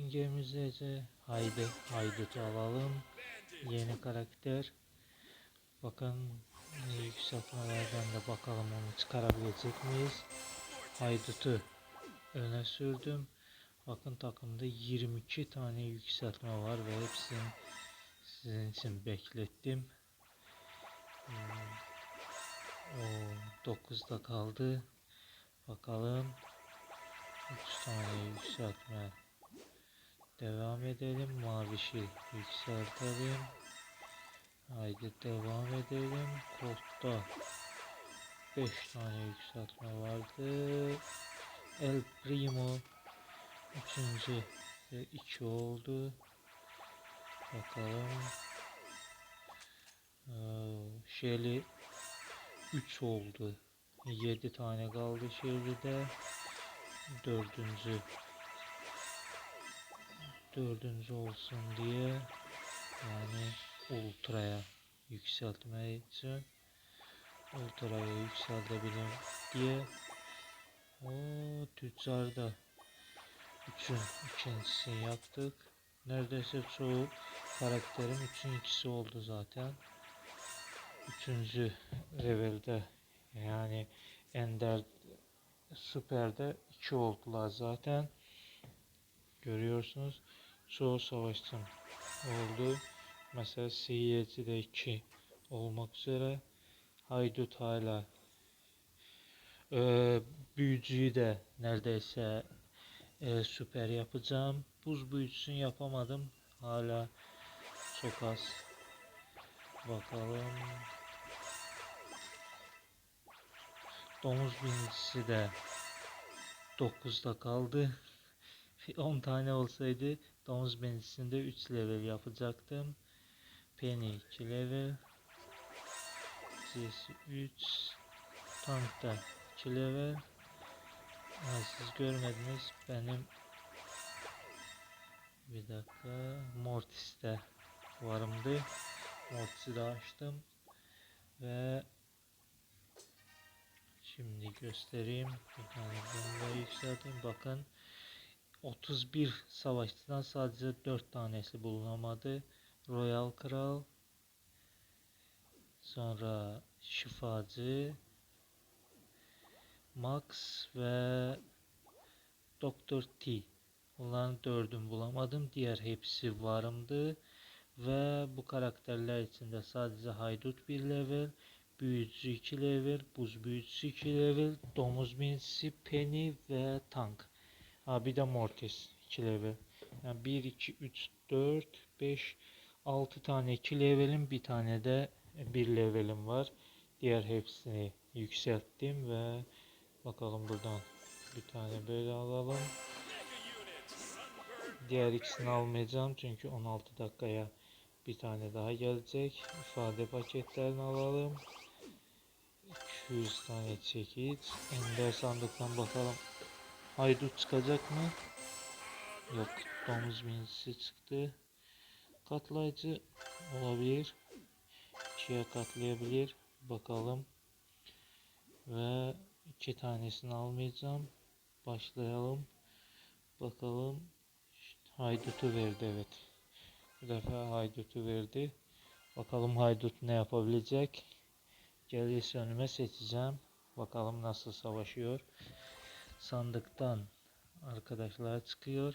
Simgemize ise haydi haydut'u alalım. Yeni karakter. Bakın yükseltmelerden de bakalım onu çıkarabilecek miyiz? Haydut'u öne sürdüm. Bakın takımda 22 tane yükseltme var ve hepsini sizin için beklettim. Hmm, O 9'da kaldı. Bakalım. 3 tane yükseltme. Devam edelim. Mavişi yükseltelim. Haydi devam edelim. Koltta 5 tane yükseltme vardı. El Primo üçüncü ve 2 oldu. Bakalım. Ee, Shelly 3 oldu. 7 tane kaldı Shelly'de. Dördüncü dördüncü olsun diye yani ultraya yükseltme için ultraya yükseltebilirim diye. O tüccarda üçün ikincisini yaptık. Neredeyse çoğu karakterim üçün ikisi oldu zaten. Üçüncü levelde yani ender süperde iki oldular zaten. Görüyorsunuz çoğu savaştım oldu. Mesela de 2 olmak üzere. Haydut hala ee, büyücüyü de neredeyse e, süper yapacağım. Buz büyücüsünü yapamadım. Hala çok az. Bakalım. Domuz binicisi de 9'da kaldı. 10 tane olsaydı domuz benicisinde 3 level yapacaktım. Penny 2 level. Jesse 3. Tank da 2 level. Ha, siz görmediniz benim bir dakika Mortis'te varımdı. Mortis'i de açtım ve şimdi göstereyim. Bir tane bomba yükselteyim. Bakın 31 savaşçıdan sadece 4 tanesi bulunamadı. Royal Kral, sonra Şifacı, Max ve Doktor T. Onların dördünü bulamadım. Diğer hepsi varımdı. Ve bu karakterler içinde sadece Haydut bir level, Büyücü 2 level, Buz Büyücüsü 2 level, Domuz Mincisi, Penny ve Tank. Ha bir de Mortis 2 level. Yani 1, 2, 3, 4, 5, 6 tane 2 levelim bir tane de 1 levelim var. Diğer hepsini yükselttim ve bakalım buradan bir tane böyle alalım. Diğer ikisini almayacağım çünkü 16 dakikaya bir tane daha gelecek. İfade paketlerini alalım. 200 tane çekiç. Ender sandıktan bakalım. Haydut çıkacak mı? Yok. Domuz mincisi çıktı. Katlayıcı olabilir. İkiye katlayabilir. Bakalım. Ve iki tanesini almayacağım. Başlayalım. Bakalım. Haydutu verdi evet. Bu defa haydutu verdi. Bakalım haydut ne yapabilecek. Gelirse önüme seçeceğim. Bakalım nasıl savaşıyor. Sandıktan arkadaşlar çıkıyor.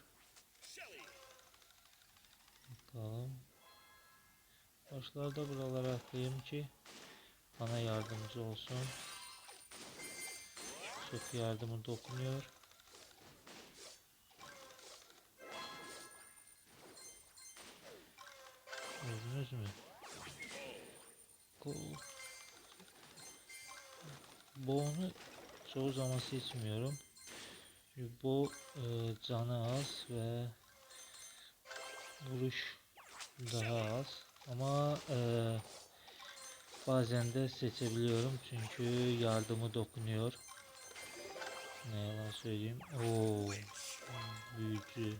Bakalım. Başlarda buralara atayım ki bana yardımcı olsun. Çok yardımı dokunuyor. Gördünüz mü? Boğunu çoğu zaman seçmiyorum. Çünkü bu e, canı az ve vuruş daha az. Ama e, bazen de seçebiliyorum çünkü yardımı dokunuyor. Ne yalan söyleyeyim. Oo, büyücü.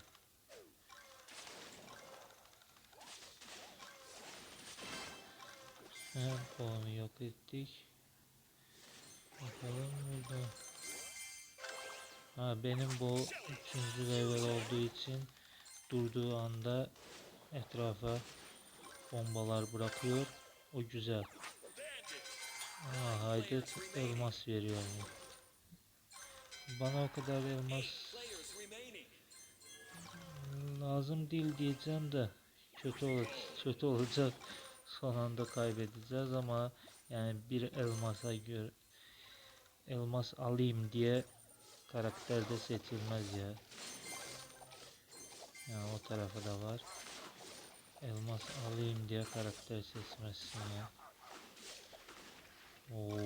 Hem puanı yok ettik. Bakalım burada. Ha benim bu üçüncü level olduğu için durduğu anda etrafa bombalar bırakıyor. O güzel. Aa, haydut elmas veriyor. Bana o kadar elmas lazım değil diyeceğim de kötü olur, kötü olacak. Son anda kaybedeceğiz ama yani bir elmasa göre elmas alayım diye karakterde seçilmez ya. Yani o tarafı da var. Elmas alayım diye karakter seçmezsin ya. Oo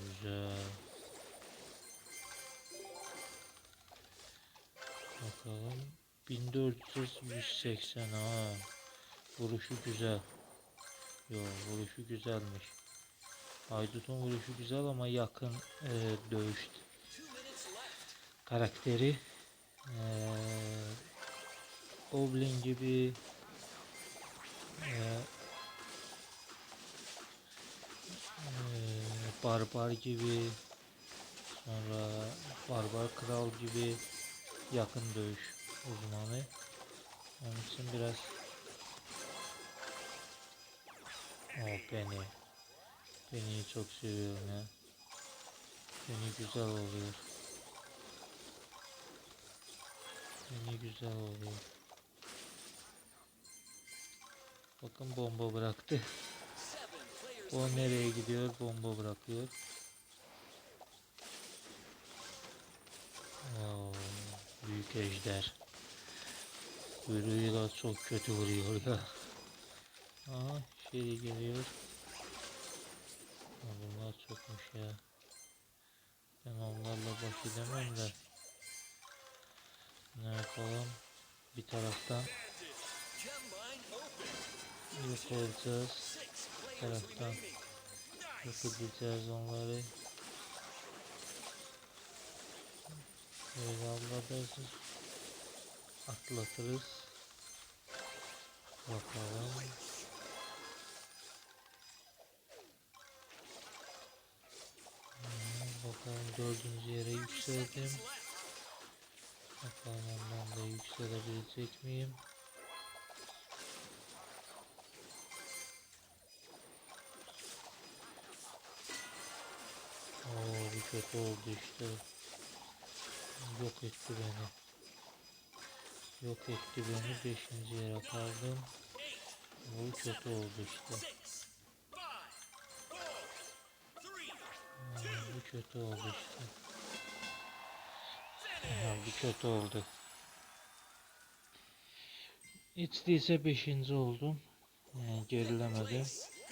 güzel. Bakalım. 1400 180 ha. Vuruşu güzel. Yo vuruşu güzelmiş. Haydut'un vuruşu güzel ama yakın e, dövüş karakteri e, Goblin gibi e, Barbar gibi sonra Barbar Kral gibi yakın dövüş uzmanı. Onun için biraz o beni beni çok seviyorum ya. Beni güzel oluyor. Beni güzel oluyor. Bakın bomba bıraktı. O nereye gidiyor? Bomba bırakıyor. Oo, büyük ejder. Kuyruğuyla çok kötü vuruyor ya. Aa, şey geliyor. Bunlar çokmuş ya. Ben onlarla baş edemem de. Ne yapalım? Bir taraftan yok olacağız. Bir taraftan yok edeceğiz onları. Böyle atlatırız. Atlatırız. Bakalım. Bakalım dördüncü yere yükseldim. Bakalım da yükselebilecek miyim? Oo bu kötü oldu işte. Yok etti beni. Yok etti beni. Beşinci yere kaldım. Bu kötü oldu işte. Aa, bu kötü oldu işte. Bu kötü oldu. Hiç değilse 5. oldum. Yani gerilemedim.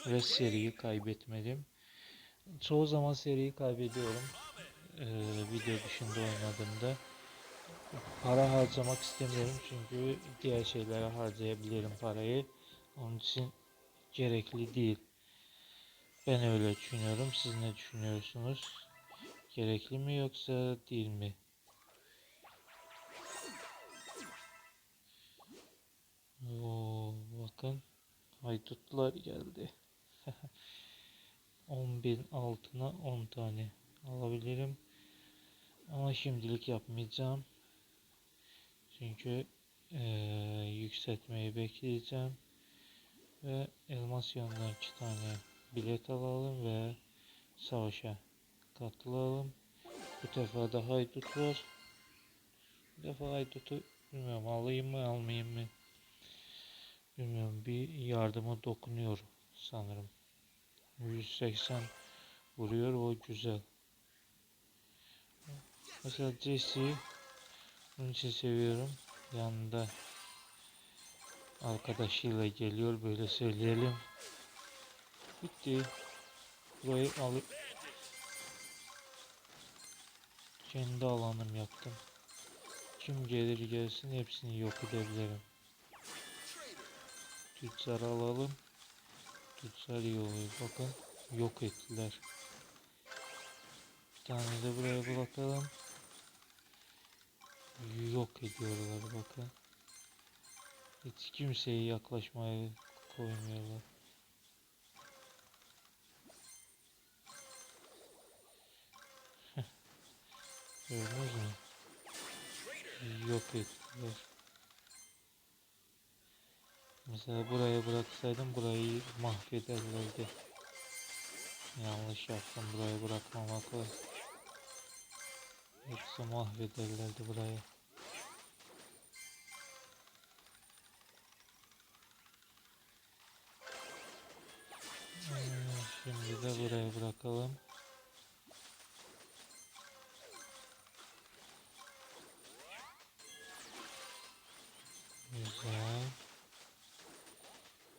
Ve seriyi kaybetmedim. Çoğu zaman seriyi kaybediyorum. Ee, video dışında oynadığımda. Para harcamak istemiyorum çünkü diğer şeylere harcayabilirim parayı. Onun için gerekli değil. Ben öyle düşünüyorum. Siz ne düşünüyorsunuz? Gerekli mi yoksa değil mi? Haydutlar geldi. 10.000 altına 10 tane alabilirim. Ama şimdilik yapmayacağım. Çünkü eee, yükseltmeyi bekleyeceğim. Ve elmas yanından 2 tane bilet alalım ve savaşa katılalım. Bu defa da haydut var. Bu defa haydutu bilmiyorum alayım mı almayayım mı? Bilmiyorum bir yardıma dokunuyor sanırım. 180 vuruyor o güzel. Mesela Jesse'yi bunun için seviyorum. Yanında arkadaşıyla geliyor böyle söyleyelim. Bitti. Burayı alıp kendi alanım yaptım. Kim gelir gelsin hepsini yok edebilirim. Tüccarı alalım. Tüccar iyi oluyor. Bakın yok ettiler. Bir tane de buraya bırakalım. Yok ediyorlar bakın. Hiç kimseye yaklaşmaya koymuyorlar. Gördünüz mü? Yok ettiler. Mesela buraya bıraksaydım burayı mahvederlerdi. Yanlış yaptım burayı bırakmamakla. Yoksa mahvederlerdi burayı. Hmm, Şimdi de buraya bırakalım.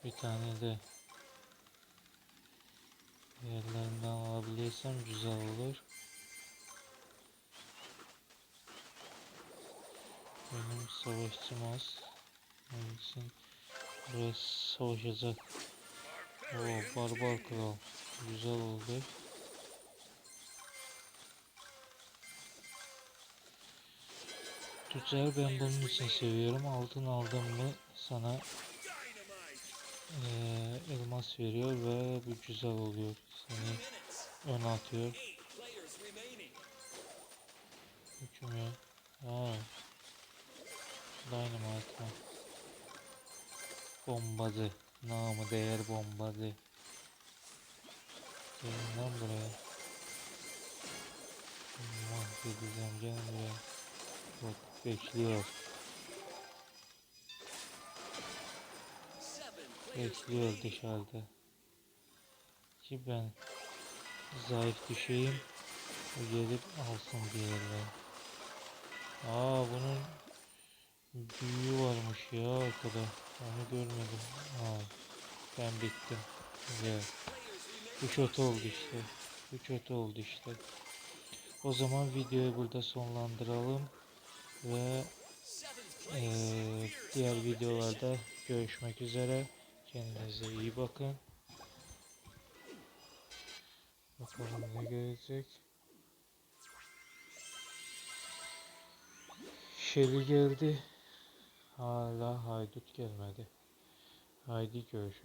Bir tane de yerlerinden alabilirsem güzel olur. Benim savaşçım az. Onun için burası savaşacak. Oo, barbar kral. Güzel oldu. Tüccar ben bunun için seviyorum. Altın aldım mı sana eee, elmas veriyor ve bu güzel oluyor. Seni ön atıyor. Hükümü. Aa. Dynamite mı? Bombacı. Namı değer bombacı. Gelin lan buraya. Mahvedeceğim gelin buraya. Bak bekliyor. Bekliyor dışarıda. Ki ben zayıf düşeyim. O gelip alsın diğerler. Aa bunun büyüğü varmış ya arkada. Onu görmedim. Aa, ben bittim. Güzel. Bu kötü oldu işte. Bu kötü oldu işte. O zaman videoyu burada sonlandıralım ve eee, diğer videolarda görüşmek üzere. Kendinize iyi bakın. Bakalım ne gelecek. Shelly geldi. Hala haydut gelmedi. Haydi görüşürüz.